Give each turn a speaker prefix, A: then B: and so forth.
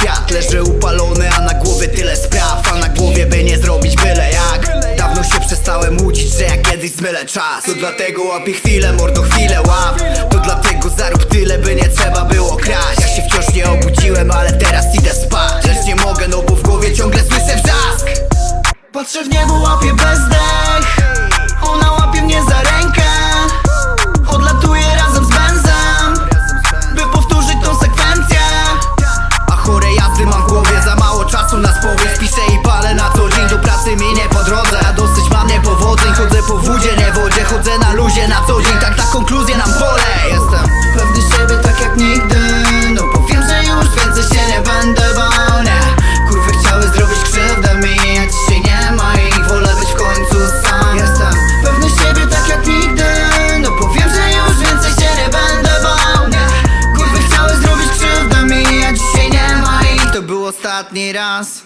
A: świat Leżę upalony, a na głowie tyle spraw A na głowie by nie zrobić byle jak. Dawno się przestałem łudzić, że ja kiedyś zmylę czas. To dlatego łapię chwilę, mordo chwilę łap To dlatego zarób tyle, by nie trzeba było kraść. Ja się wciąż nie obudziłem, ale teraz idę spać. Lecz nie mogę, no bo w głowie ciągle słyszę wrzask. Patrzę w niebo, łapię bezdech jazdy mam w głowie Za mało czasu na spowiedź. Piszę ostatni raz